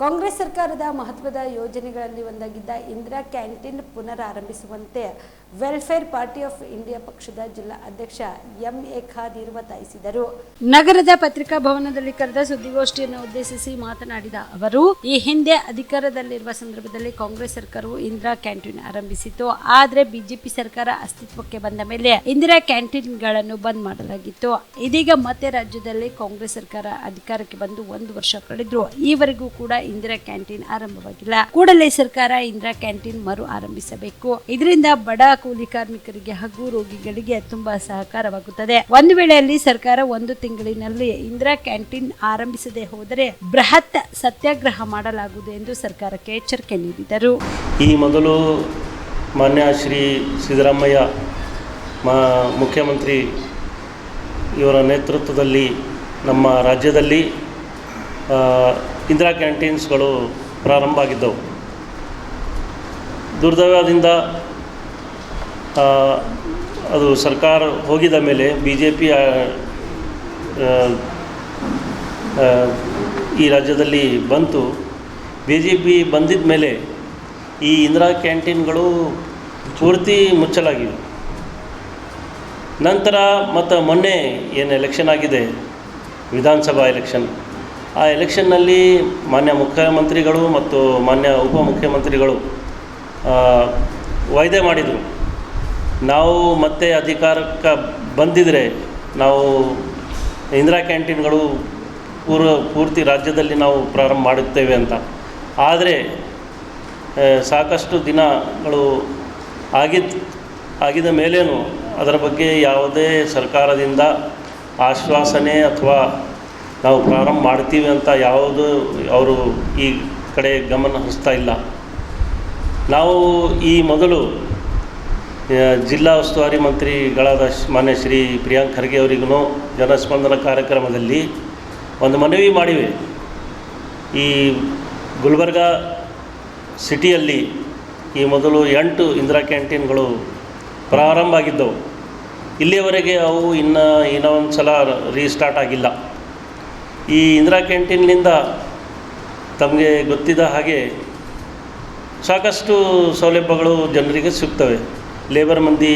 ಕಾಂಗ್ರೆಸ್ ಸರ್ಕಾರದ ಮಹತ್ವದ ಯೋಜನೆಗಳಲ್ಲಿ ಒಂದಾಗಿದ್ದ ಇಂದಿರಾ ಕ್ಯಾಂಟೀನ್ ಪುನರಾರಂಭಿಸುವಂತೆ ವೆಲ್ಫೇರ್ ಪಾರ್ಟಿ ಆಫ್ ಇಂಡಿಯಾ ಪಕ್ಷದ ಜಿಲ್ಲಾ ಅಧ್ಯಕ್ಷ ಎಂ ಎ ಖಾದೀರ್ ಒತ್ತಾಯಿಸಿದರು ನಗರದ ಪತ್ರಿಕಾ ಭವನದಲ್ಲಿ ಕರೆದ ಸುದ್ದಿಗೋಷ್ಠಿಯನ್ನು ಉದ್ದೇಶಿಸಿ ಮಾತನಾಡಿದ ಅವರು, ಈ ಹಿಂದೆ ಅಧಿಕಾರದಲ್ಲಿರುವ ಸಂದರ್ಭದಲ್ಲಿ ಕಾಂಗ್ರೆಸ್ ಸರ್ಕಾರವು ಇಂದಿರಾ ಕ್ಯಾಂಟೀನ್ ಆರಂಭಿಸಿತು ಆದರೆ ಬಿಜೆಪಿ ಸರ್ಕಾರ ಅಸ್ತಿತ್ವಕ್ಕೆ ಬಂದ ಮೇಲೆ ಇಂದಿರಾ ಕ್ಯಾಂಟೀನ್ಗಳನ್ನು ಬಂದ್ ಮಾಡಲಾಗಿತ್ತು. ಇದೀಗ ಮತ್ತೆ ರಾಜ್ಯದಲ್ಲಿ ಕಾಂಗ್ರೆಸ್ ಸರ್ಕಾರ ಅಧಿಕಾರಕ್ಕೆ ಬಂದು ಒಂದು ವರ್ಷ ಕಳೆದ್ರು. ಈವರೆಗೂ ಕೂಡ ಇಂದಿರಾ ಕ್ಯಾಂಟೀನ್ ಆರಂಭವಾಗಿಲ್ಲ. ಕೂಡಲೇ ಸರ್ಕಾರ ಇಂದಿರಾ ಕ್ಯಾಂಟೀನ್ ಮರು ಆರಂಭಿಸಬೇಕು. ಇದರಿಂದ ಬಡ ಕೂಲಿ ಕಾರ್ಮಿಕರಿಗೆ ಹಾಗೂ ರೋಗಿಗಳಿಗೆ ತುಂಬಾ ಸಹಕಾರವಾಗುತ್ತದೆ. ಒಂದು ವೇಳೆಯಲ್ಲಿ ಸರ್ಕಾರ ಒಂದು ತಿಂಗಳಿನಲ್ಲಿ ಇಂದಿರಾ ಕ್ಯಾಂಟೀನ್ ಆರಂಭಿಸದೆ ಹೋದರೆ ಬೃಹತ್ ಸತ್ಯಾಗ್ರಹ ಮಾಡಲಾಗುವುದು ಎಂದು ಸರ್ಕಾರಕ್ಕೆ ಎಚ್ಚರಿಕೆ ನೀಡಿದರು. ಈ ಮೊದಲು ಮಾನ್ಯ ಶ್ರೀ ಸಿದ್ದರಾಮಯ್ಯ, ಮಾ, ಮುಖ್ಯಮಂತ್ರಿ ಇವರ ನೇತೃತ್ವದಲ್ಲಿ ನಮ್ಮ ರಾಜ್ಯದಲ್ಲಿ ಇಂದಿರಾ ಕ್ಯಾಂಟೀನ್ಸ್ಗಳು ಪ್ರಾರಂಭ ಆಗಿದ್ದವು. ದುರ್ದೈವದಿಂದ ಅದು ಸರ್ಕಾರ ಹೋಗಿದ ಮೇಲೆ ಬಿ ಜೆ ಪಿ ಈ ರಾಜ್ಯದಲ್ಲಿ ಬಂತು. ಬಿ ಜೆ ಪಿ ಬಂದಿದ್ದ ಮೇಲೆ ಈ ಇಂದಿರಾ ಕ್ಯಾಂಟೀನ್ಗಳು ಪೂರ್ತಿ ಮುಚ್ಚಲಾಗಿವೆ. ನಂತರ ಮತ್ತು ಮೊನ್ನೆ ಏನು ಎಲೆಕ್ಷನ್ ಆಗಿದೆ, ವಿಧಾನಸಭಾ ಎಲೆಕ್ಷನ್ ಆ ಎಲೆಕ್ಷನ್ನಲ್ಲಿ ಮಾನ್ಯ ಮುಖ್ಯಮಂತ್ರಿಗಳು ಮತ್ತು ಮಾನ್ಯ ಉಪಮುಖ್ಯಮಂತ್ರಿಗಳು ವಾಯ್ದೆ ಮಾಡಿದರು. ನಾವು ಮತ್ತೆ ಅಧಿಕಾರಕ್ಕೆ ಬಂದಿದ್ದರೆ ನಾವು ಇಂದಿರಾ ಕ್ಯಾಂಟೀನ್ಗಳು ಪೂರ್ವ ಪೂರ್ತಿ ರಾಜ್ಯದಲ್ಲಿ ನಾವು ಪ್ರಾರಂಭ ಮಾಡುತ್ತೇವೆ ಅಂತ. ಆದರೆ ಸಾಕಷ್ಟು ದಿನಗಳು ಆಗಿದ್ದ ಆಗಿದ ಮೇಲೇನು ಅದರ ಬಗ್ಗೆ ಯಾವುದೇ ಸರ್ಕಾರದಿಂದ ಆಶ್ವಾಸನೆ ಅಥವಾ ನಾವು ಪ್ರಾರಂಭ ಮಾಡ್ತೀವಿ ಅಂತ ಯಾವುದು ಅವರು ಈ ಕಡೆ ಗಮನ ಹರಿಸ್ತಾ ಇಲ್ಲ. ನಾವು ಈ ಮೊದಲು ಜಿಲ್ಲಾ ಉಸ್ತುವಾರಿ ಮಂತ್ರಿಗಳಾದ ಮಾನ್ಯ ಶ್ರೀ ಪ್ರಿಯಾಂಕ್ ಖರ್ಗೆ ಅವರಿಗೂ ಜನಸ್ಪಂದನ ಕಾರ್ಯಕ್ರಮದಲ್ಲಿ ಒಂದು ಮನವಿ ಮಾಡಿವೆ. ಈ ಗುಲ್ಬರ್ಗ ಸಿಟಿಯಲ್ಲಿ ಈ ಮೊದಲು ಎಂಟು ಇಂದಿರಾ ಕ್ಯಾಂಟೀನ್ಗಳು ಪ್ರಾರಂಭ ಆಗಿದ್ದವು. ಇಲ್ಲಿಯವರೆಗೆ ಅವು ಇನ್ನು ಇನ್ನೂ ಒಂದು ಸಲ ರೀಸ್ಟಾರ್ಟ್ ಆಗಿಲ್ಲ. ಈ ಇಂದಿರಾ ಕ್ಯಾಂಟೀನ್ನಿಂದ ತಮಗೆ ಗೊತ್ತಿದ್ದ ಹಾಗೆ ಸಾಕಷ್ಟು ಸೌಲಭ್ಯಗಳು ಜನರಿಗೆ ಸಿಗ್ತವೆ. ಲೇಬರ್ ಮಂದಿ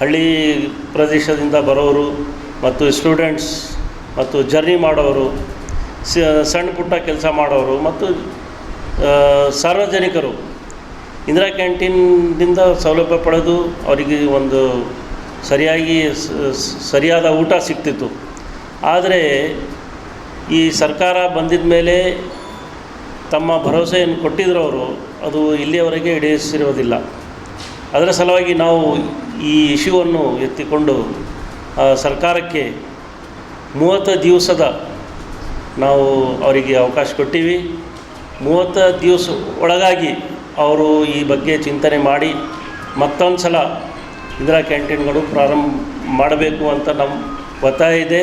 ಹಳ್ಳಿ ಪ್ರದೇಶದಿಂದ ಬರೋರು ಮತ್ತು ಸ್ಟೂಡೆಂಟ್ಸ್ ಮತ್ತು ಜರ್ನಿ ಮಾಡೋರು ಸಣ್ಣ ಪುಟ್ಟ ಕೆಲಸ ಮಾಡೋರು ಮತ್ತು ಸಾರ್ವಜನಿಕರು ಇಂದಿರಾ ಕ್ಯಾಂಟೀನ್ನಿಂದ ಸೌಲಭ್ಯ ಪಡೆದು ಅವರಿಗೆ ಒಂದು ಸರಿಯಾಗಿ ಸರಿಯಾದ ಊಟ ಸಿಗ್ತಿತ್ತು. ಆದರೆ ಈ ಸರ್ಕಾರ ಬಂದಿದ ಮೇಲೆ ತಮ್ಮ ಭರವಸೆಯನ್ನು ಕೊಟ್ಟಿದ್ರು ಅವರು, ಅದು ಇಲ್ಲಿಯವರೆಗೆ ಈಡೇರಿಸಿರುವುದಿಲ್ಲ. ಅದರ ಸಲುವಾಗಿ ನಾವು ಈ ಇಶ್ಯೂವನ್ನು ಎತ್ತಿಕೊಂಡು ಸರ್ಕಾರಕ್ಕೆ ಮೂವತ್ತು ದಿವಸದ ನಾವು ಅವರಿಗೆ ಅವಕಾಶ ಕೊಟ್ಟಿವಿ. ಮೂವತ್ತು ದಿವಸ ಒಳಗಾಗಿ ಅವರು ಈ ಬಗ್ಗೆ ಚಿಂತನೆ ಮಾಡಿ ಮತ್ತೊಂದು ಸಲ ಇಂದಿರಾ ಕ್ಯಾಂಟೀನ್ಗಳು ಪ್ರಾರಂಭ ಮಾಡಬೇಕು ಅಂತ ನಮ್ಮ ಒತ್ತಾಯ ಇದೆ.